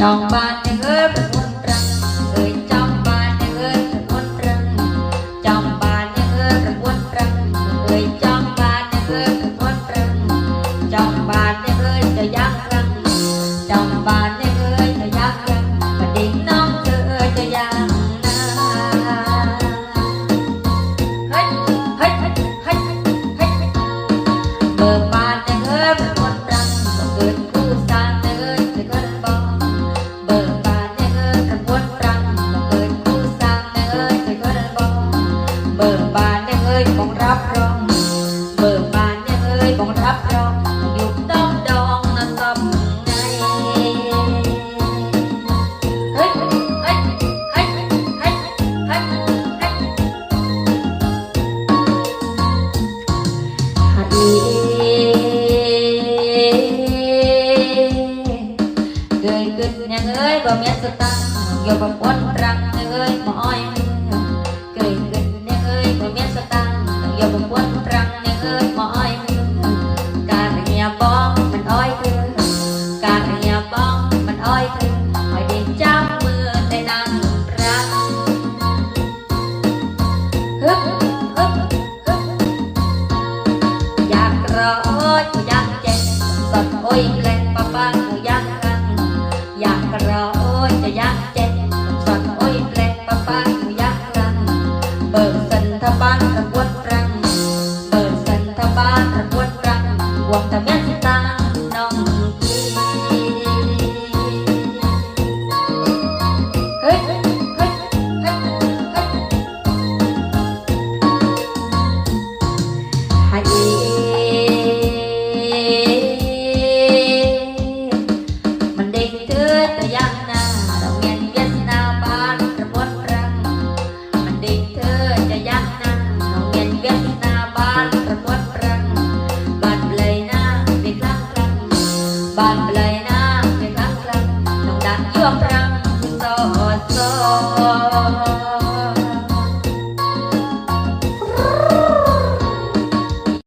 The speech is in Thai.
น้องบ้าน ยังเอ้ยคงรับรองอยู่ต้องดองนั่นต้องไงเฮ้ยเฮ้ยเฮ้ยเฮ้ยเฮ้ยเฮ้ยฮันดีเกยขึ้นยังเอ้ยบ่เมียสตังค์อยู่บ่ปนรังยังเอ้ยบ่อ้อยเกยขึ้นยังเอ้ยบ่เมียนสตังค์อยู่บ่ปน สดโอ้ยแกล้งป้าป้าก็อยากรังอยากรอจะยักเจ็บสดโอ้ยแกล้งป้าป้าก็อยากรัง เบิกสันทบานตะบวนรังเบิกสันทบานตะบวน ก